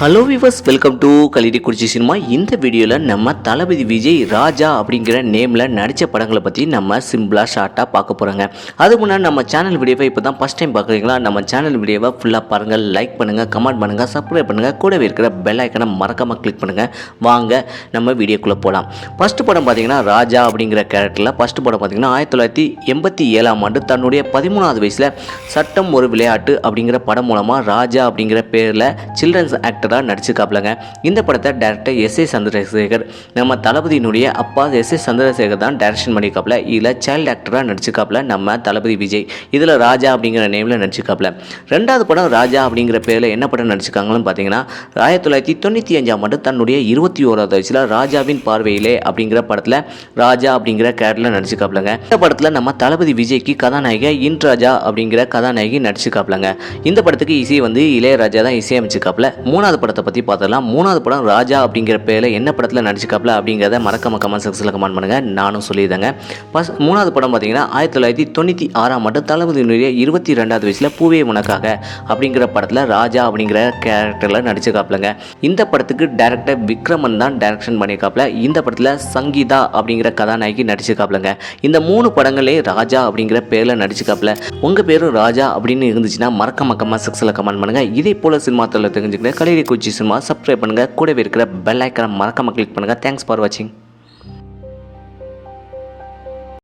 Hello viewers welcome to Kallidaikurichi cinema இந்த வீடியோவில் நம்ம தளபதி விஜய் ராஜா அப்படிங்கிற நேமில் நடித்த படங்களை பற்றி நம்ம சிம்பிளாக ஷார்ட்டாக பார்க்க போகிறோங்க அதுக்கு முன்னாடி நம்ம சேனல் வீடியோவை இப்போ தான் ஃபஸ்ட் டைம் பார்க்குறீங்களா? நம்ம சேனல் வீடியோவை ஃபுல்லாக பாருங்கள் லைக் பண்ணுங்கள் கமெண்ட் பண்ணுங்கள் சப்ஸ்கிரைப் பண்ணுங்கள் கூடவே இருக்கிற பெல் ஐக்கனை மறக்காமல் கிளிக் பண்ணுங்கள் வாங்க நம்ம வீடியோக்குள்ளே போகலாம் ஃபஸ்ட்டு படம் பார்த்தீங்கன்னா ராஜா அப்படிங்கிற கேரக்டரில் ஃபஸ்ட்டு படம் பார்த்தீங்கன்னா ஆயிரத்தி தொள்ளாயிரத்தி எண்பத்தி ஏழாம் ஆண்டு தன்னுடைய பதிமூணாவது வயசில் சட்டம் ஒரு விளையாட்டு அப்படிங்கிற படம் மூலமாக ராஜா அப்படிங்கிற பேரில் சில்ட்ரன்ஸ் ஆக்டர் கேரக்டராக நடிச்சிருக்காப்லங்க. இந்த படத்தை டேரக்டர் எஸ் ஏ சந்திரசேகர் நம்ம தளபதியினுடைய அப்பா எஸ் ஏ சந்திரசேகர் தான் டைரக்ஷன் பண்ணியிருக்காப்ல இதில் சைல்டு ஆக்டராக நடிச்சிருக்காப்ல நம்ம தளபதி விஜய். இதில் ராஜா அப்படிங்கிற நேமில் நடிச்சிருக்காப்ல. ரெண்டாவது படம் ராஜா அப்படிங்கிற பேரில் என்ன படம் நடிச்சிருக்காங்கன்னு பார்த்தீங்கன்னா ஆயிரத்தி தொள்ளாயிரத்தி தொண்ணூற்றி அஞ்சாம் ஆண்டு தன்னுடைய இருபத்தி ஓராவது வயசில் ராஜாவின் பார்வையிலே அப்படிங்கிற படத்தில் ராஜா அப்படிங்கிற கேரக்டரில் நடிச்சிருக்காப்லங்க. இந்த படத்தில் நம்ம தளபதி விஜய்க்கு கதாநாயகி இன் ராஜா அப்படிங்கிற கதாநாயகி நடிச்சிருக்காப்லங்க. இந்த படத்துக்கு இசை வந்து இளையராஜா தான் இசையமைச்சிருக்காப்ல. மூணாவது படத்தை பற்றி பார்த்தலாம் மூணாவது படம் ராஜா அப்படிங்கிற பேரில் என்ன படத்தில் நடிச்சிக்காப்ல அப்படிங்கிறத மறக்காம கமெண்ட் செக்ஷனில் கமெண்ட் பண்ணுங்கள் நானும் சொல்லியிருந்தேங்க ஃபஸ்ட் மூணாவது படம் பார்த்தீங்கன்னா ஆயிரத்தி தொள்ளாயிரத்தி தொண்ணூற்றி ஆறாம் ஆண்டு தளபதியினுடைய இருபத்தி ரெண்டாவது வயசில் பூவே உனக்காக அப்படிங்கிற படத்தில் ராஜா அப்படிங்கிற கேரக்டரில் நடிச்சிருக்காப்லங்க. இந்த படத்துக்கு டேரக்டர் விக்ரமன் தான் டைரக்ஷன் பண்ணியிருக்காப்ல இந்த படத்தில் சங்கீதா அப்படிங்கிற கதாநாயகி நடிச்சிருக்காப்லங்க. இந்த மூணு படங்களே ராஜா அப்படிங்கிற பேரில் நடிச்சிருக்காப்ல. உங்கள் பேரும் ராஜா அப்படின்னு இருந்துச்சுன்னா மறக்க மக்கமாக செக்ஸில் கமெண்ட் பண்ணுங்கள் இதே போல் சினிமா தொழில் கலை கலையை குச்சி சினிமா சப்ஸ்கிரைப் பண்ணுங்கள் கூடவே இருக்கிற பெல் ஐக்கனை மறக்காமல் கிளிக் பண்ணுங்கள் தேங்க்ஸ் ஃபார் வாட்சிங்